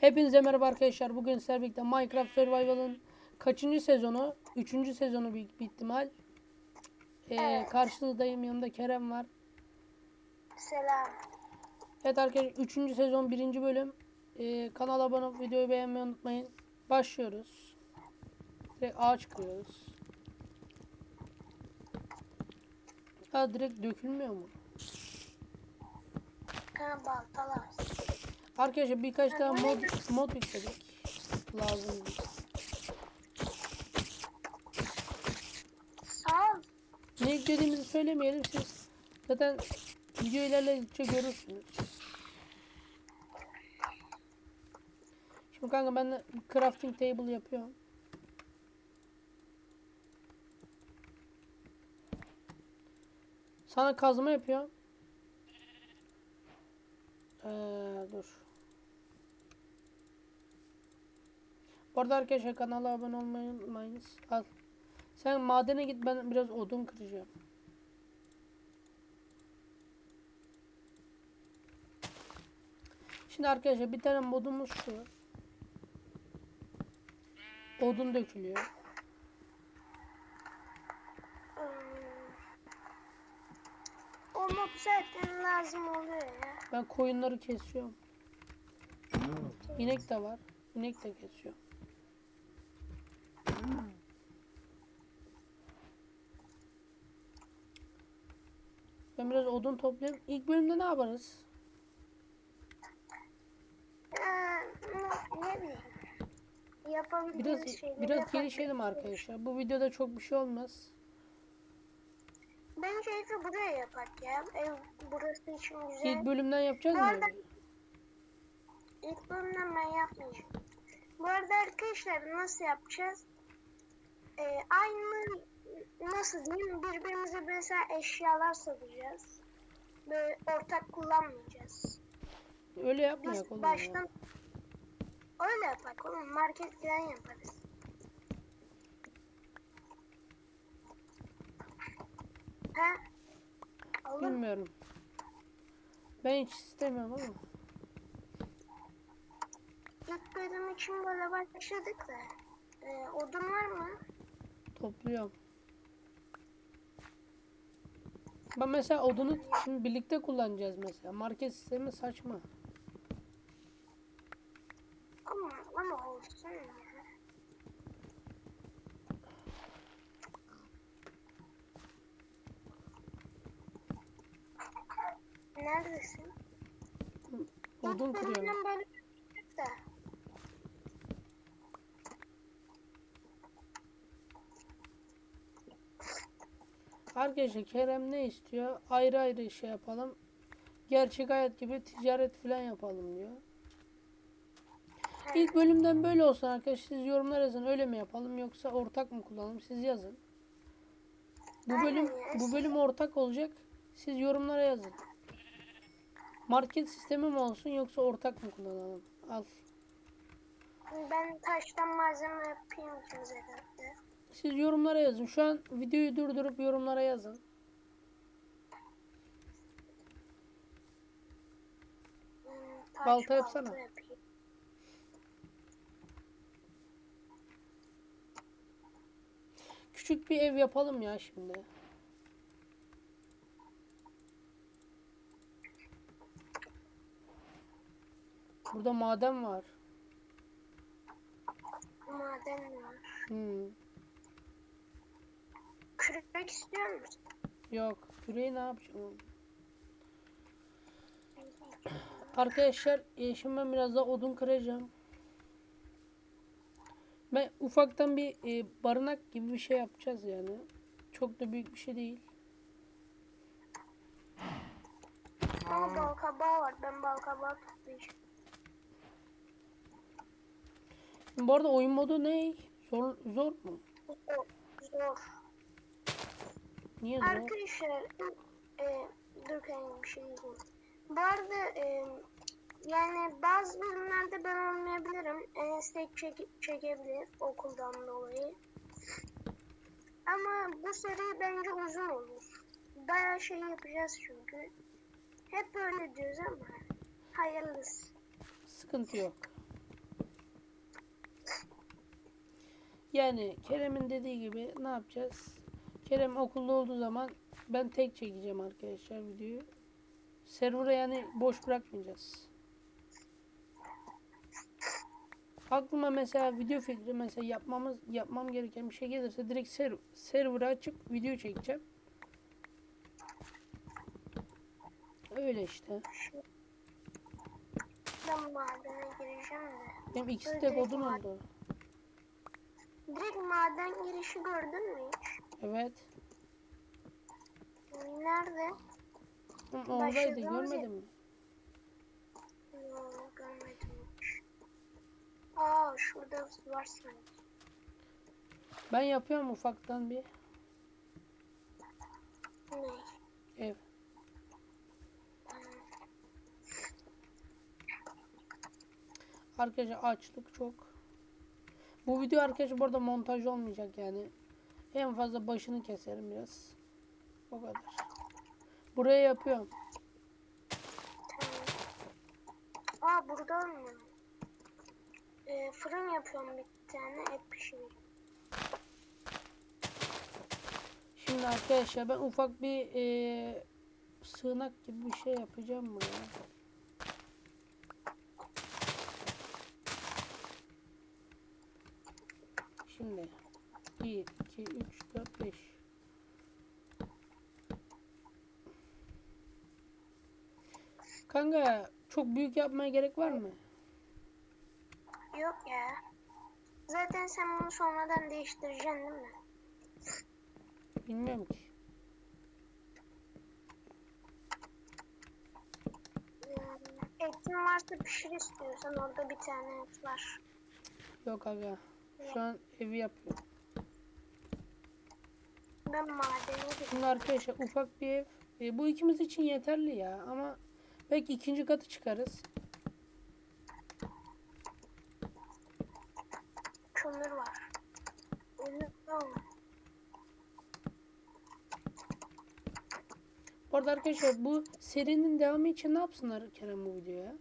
Hepinize merhaba arkadaşlar. Bugün sizlerle birlikte Minecraft Survival'ın kaçıncı sezonu? Üçüncü sezonu büyük bir ihtimal. Ee, Evet. Karşınızdayım. Yanımda Kerem var. Selam. Evet arkadaşlar üçüncü sezon birinci bölüm. Ee, kanala abone olup videoyu beğenmeyi unutmayın. Başlıyoruz. Direkt ağaç kırıyoruz. Ha direkt dökülmüyor mu? Kana baltalar. Arkadaşlar birkaç tane mod, mod yükledik. Lazım. Ne yüklediğimizi söylemeyelim siz. Zaten video ilerledikçe görürsünüz. Şimdi kanka ben crafting table yapıyorum. Sana kazma yapıyorum. Ee, dur. Bu arada arkadaşlar kanala abone olmayı unutmayınız. Al. Sen madene git ben biraz odun kıracağım. Şimdi arkadaşlar bir tane modumuz şu. Odun dökülüyor. O mod zaten lazım oluyor ya. Ben koyunları kesiyorum. İnek de var. İnek de kesiyor. Ben biraz odun toplayayım. İlk bölümde ne yaparız? Ne, bileyim. Yapabildiğimiz Biraz şeyleri biraz gelişelim arkadaşlar. Bu videoda çok bir şey olmaz. Bence evi buraya yapak ya. Ev burası için güzel. İlk bölümden yapacağız mı? arada-? İlk bölümden ben yapmayacağım. Bu arada arkadaşlar nasıl yapacağız? Diyeyim birbirimize mesela eşyalar satacağız. Böyle ortak kullanmayacağız. Öyle yapmayak Biz oğlum ya. baştan öyle yapak oğlum market falan yaparız. He? Olur. Bilmiyorum. Ben hiç istemiyorum ama. İlk bölüm için böyle başladık da. Ee, odun var mı? Topluyorum. Ben mesela odunu şimdi birlikte kullanacağız mesela. Market sistemi saçma. Ama, ama olsun ya. Neredesin? Odun İlk kırıyorum. bölümden böyle başladık da. Arkadaşlar Kerem ne istiyor? Ayrı ayrı şey yapalım. Gerçek hayat gibi ticaret falan yapalım diyor. İlk bölümden böyle olsun arkadaşlar. Siz yorumlar yazın. Öyle mi yapalım yoksa ortak mı kullanalım? Siz yazın. Bu bölüm bu bölüm ortak olacak. Siz yorumlara yazın. Market sistemi mi olsun yoksa ortak mı kullanalım? Al. Ben taştan malzeme yapayım ikimize de. Siz yorumlara yazın. Şu an videoyu durdurup yorumlara yazın. Taş Balta yapsana. yapayım. Küçük bir ev yapalım ya şimdi. Burada maden var. Maden var. Hmm. Kürek istiyor musun? Yok. Küreği ne yapacağım? Arkadaşlar e, şimdi ben biraz daha odun kıracağım. Ben ufaktan bir e, barınak gibi bir şey yapacağız yani. Çok da büyük bir şey değil. Ama bal kabağı var. Ben bal kabağı toplayacağım. Bu arada oyun modu ne? Zor, zor mu? Zor. Zor. Niye zor? Arkadaşlar e, dur kendim bir şey diyeyim. Bu arada e, yani bazı bölümlerde ben olmayabilirim. Enes de çek çekebilir okuldan dolayı. Ama bu seri bence uzun olur. Bayağı şey yapacağız çünkü. Hep böyle diyoruz ama hayırlısı. Sıkıntı yok. Yani Kerem'in dediği gibi ne yapacağız? Kerem okulda olduğu zaman ben tek çekeceğim arkadaşlar videoyu. Server'ı yani boş bırakmayacağız. Aklıma mesela video fikri mesela yapmamız yapmam gereken bir şey gelirse direkt ser, server'ı açıp video çekeceğim. Öyle işte. Ben madene gireceğim de. Benim ikisi tek odun oldu. Direkt maden girişi gördün mü hiç? Evet. Nerede? Hı, Oradaydı Başladığımız görmedin mi? Yok görmedim. Aa şurada var sanki. Ben yapıyorum ufaktan bir Ne? ev. Arkadaşlar açlık çok. Bu video arkadaşlar burada montaj olmayacak yani. En fazla başını keserim biraz. O kadar. Buraya yapıyorum. Aa burada mı? Ee, fırın yapıyorum bir tane et pişireceğim. Şimdi arkadaşlar ben ufak bir eee, sığınak gibi bir şey yapacağım buraya. Şimdi 1, 2, 3, 4, 5. Kanka çok büyük yapmaya gerek var mı? Yok ya. Zaten sen bunu sonradan değiştireceksin değil mi? Bilmiyorum ki. Etin varsa pişir istiyorsan orada bir tane et var. Yok aga. Şu an evi yapıyorum. Ben madene gidiyorum. Şimdi arkadaşlar ufak bir ev. E, bu ikimiz için yeterli ya ama belki ikinci katı çıkarız. Kömür var. Bu arada arkadaşlar bu serinin devamı için ne yapsınlar Kerem bu videoya?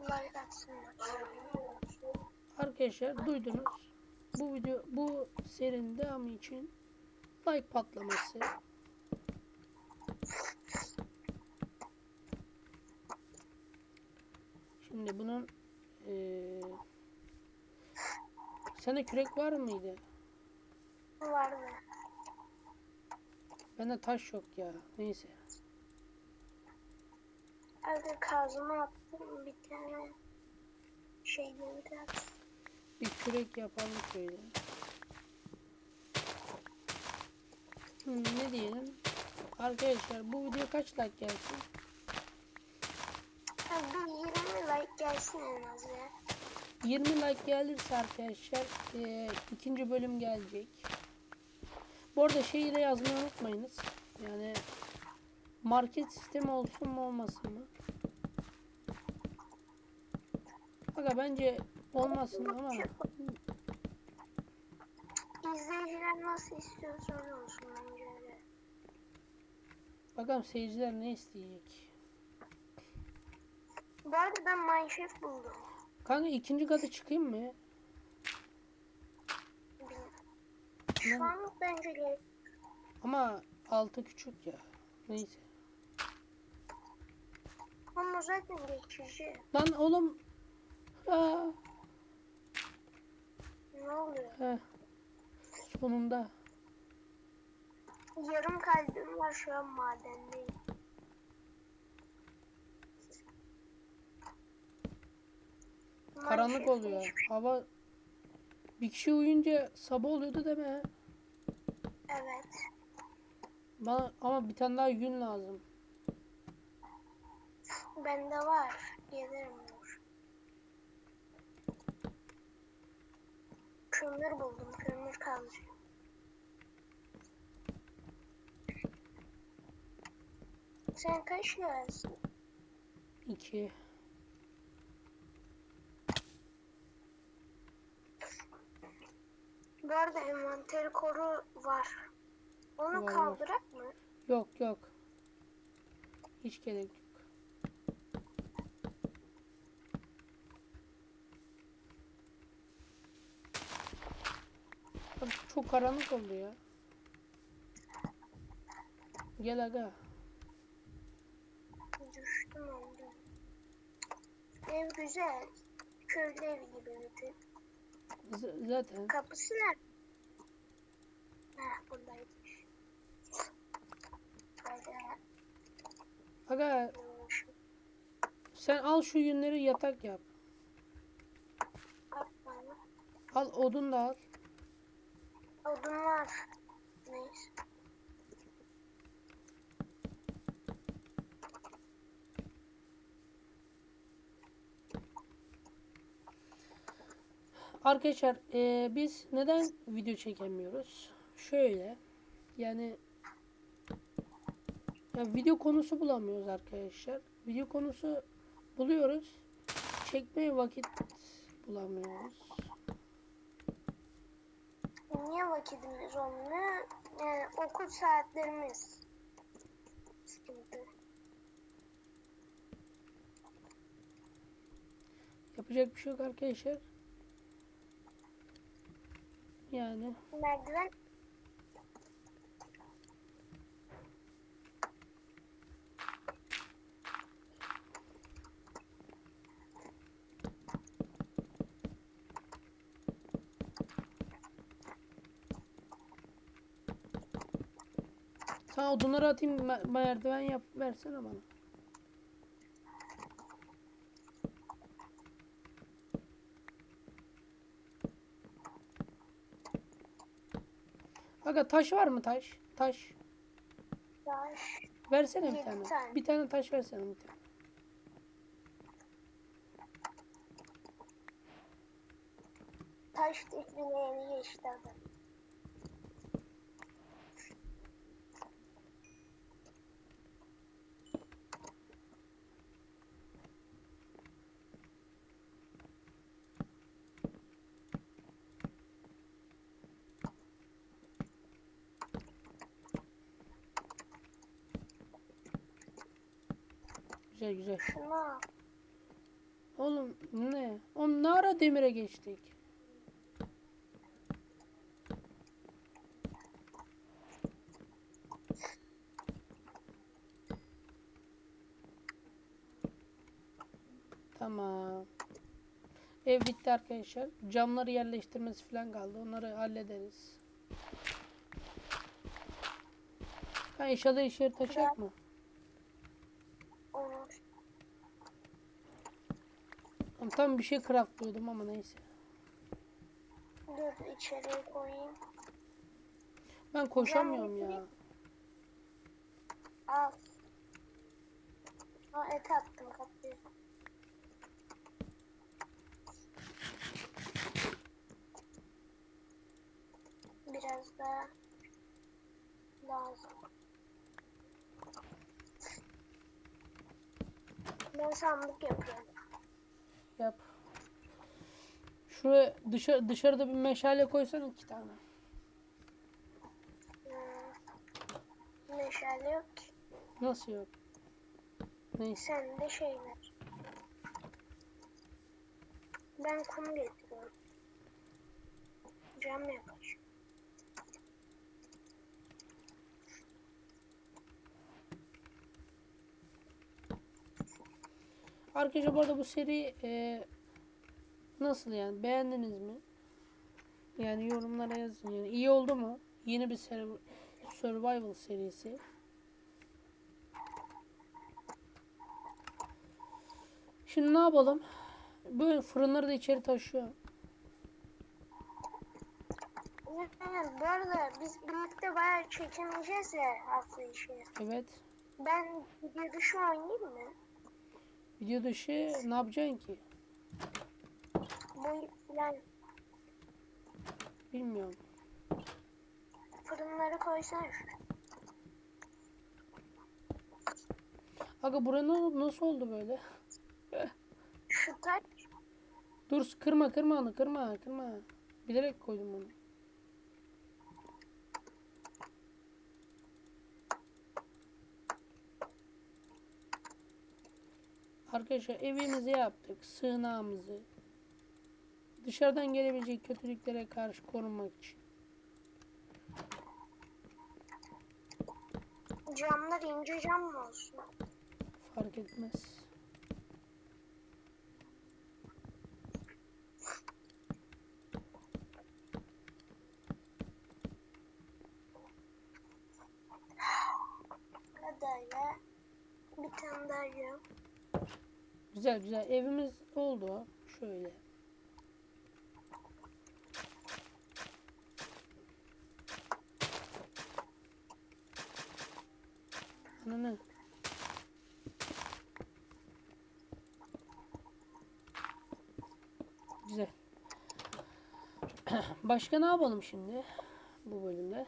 Like atsınlar. Arkadaşlar duydunuz. Bu video bu serinin devamı için like patlaması. Şimdi bunun eee sende kürek var mıydı? Vardı. Bende taş yok ya. Neyse. Hadi kazma attım bir tane şey gönder. Bir kürek yapalım şöyle. Hmm, ne diyelim? Arkadaşlar bu video kaç like gelsin? Ha, bir 20 like gelsin en az ya. 20 like gelirse arkadaşlar eee, ikinci bölüm gelecek. Bu arada şeyi de yazmayı unutmayınız. Yani market sistemi olsun mu olmasın mı? Aga bence olmasın ama İzleyiciler nasıl istiyorsa öyle olsun. Bakalım seyirciler ne isteyecek. Bu arada ben Minecraft buldum. Kanka ikinci katı çıkayım mı? Şu an bence gerek. Ama altı küçük ya. Neyse. Ama zaten geçici. Lan oğlum. Aa, Ne oluyor? heh. Sonunda. Yarım kalbim var şu an madendeyim. Karanlık oluyor. Hava bir kişi uyuyunca sabah oluyordu deme. Evet. Bana ama bir tane daha gün lazım. Bende var. Gelirim dur. Kömür buldum. Kömür kazacağım. Sen kaç lirasın? İki. Bu arada envanteri koru var. Onu Var, var. kaldırak mı? Yok yok. Hiç gerek yok. çok karanlık oldu ya. Gel aga. Düştüm ondan. Ev güzel. Köylü evi gibi bir tık. Z- zaten. Kapısı nerede? Heh buradaymış. Hadi. Aga sen al şu yünleri yatak yap. Bana. Al odun da al. Odun var. Neyse. Arkadaşlar eee, biz neden video çekemiyoruz? Şöyle yani ya video konusu bulamıyoruz arkadaşlar. Video konusu buluyoruz. Çekmeye vakit bulamıyoruz. Niye vakitimiz olmuyor? Yani okul saatlerimiz sıkıntı. Yapacak bir şey yok arkadaşlar. Yani Merdiven sana odunları atayım me- merdiven yap versene bana. Aga taş var mı taş? Taş. taş. Versene bir tane. tane. Bir tane taş versene bir tane. Taş tekniğini geçti adam. Güzel güzel. Şunu al. Oğlum ne? Oğlum ne ara demire geçtik? Tamam. Ev bitti arkadaşlar. Camları yerleştirmesi falan kaldı. Onları hallederiz. Ha inşallah işleri taşacak mı? Onu Tam, bir şey craftlıyordum ama neyse. dur içeriye koyayım. Ben koşamıyorum ya. Al. Aa, et attım kapıya. Biraz daha lazım. Ben sandık yapıyorum. Yap. Şuraya dışarı, dışarıda bir meşale koysan iki tane. Hmm. Meşale yok ki. Nasıl yok? Neyse. Sende şey var. Ben kum getiriyorum. Cam yapar. Arkadaşlar bu arada bu seri e, nasıl yani? Beğendiniz mi? Yani yorumlara yazın yani. iyi oldu mu? Yeni bir survival serisi. Şimdi ne yapalım? Böyle fırınları da içeri taşıyor. Evet, bu arada biz birlikte bayağı çekemeyeceğiz ya hafta içi. Evet. Ben video dışı oynayayım mı? Video dışı ne yapacaksın ki? Bu falan Bilmiyorum. fırınları koysan. Aga bura na- nasıl oldu böyle? Şu taş Dur kırma kırma onu kırma kırma. Bilerek koydum onu. Arkadaşlar evimizi yaptık. Sığınağımızı. Dışarıdan gelebilecek kötülüklere karşı korunmak için. Camlar ince cam mı olsun? Fark etmez. Adaya bir tane daha. Güzel güzel evimiz oldu. Şöyle. Başka ne yapalım şimdi bu bölümde?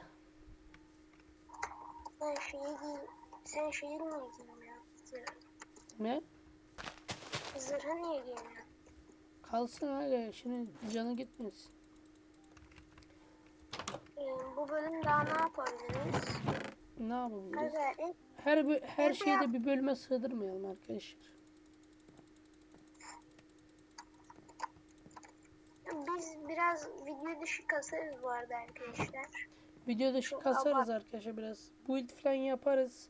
Sen şeyi giy. Sen şeyi niye giymiyorsun? Ne? Zırhı niye giymiyorsun? Kalsın öyle. Şimdi canı gitmesin. Ee, bu bölüm daha ne yapabiliriz? Ne yapabiliriz? Aga Her bö- her şeyi de bir bölüme sığdırmayalım arkadaşlar. biz biraz video dışı kasarız bu arada arkadaşlar. Videoda şu Çok kasarız arkadaşlar biraz. Build falan yaparız.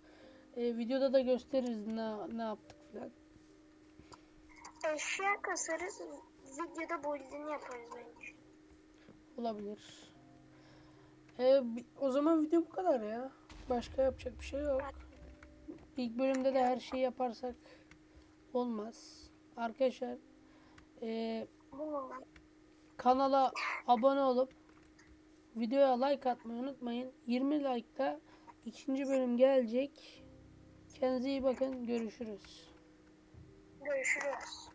Ee, videoda da gösteririz ne ne yaptık falan. Eşya kasarız. Videoda build'ini yaparız bence. Olabilir. Ee, o zaman video bu kadar ya. Başka yapacak bir şey yok. İlk bölümde de her şeyi yaparsak olmaz. Arkadaşlar ee, Bu kanala abone olup videoya like atmayı unutmayın. 20 like'da ikinci bölüm gelecek. Kendinize iyi bakın. Görüşürüz. görüşürüz.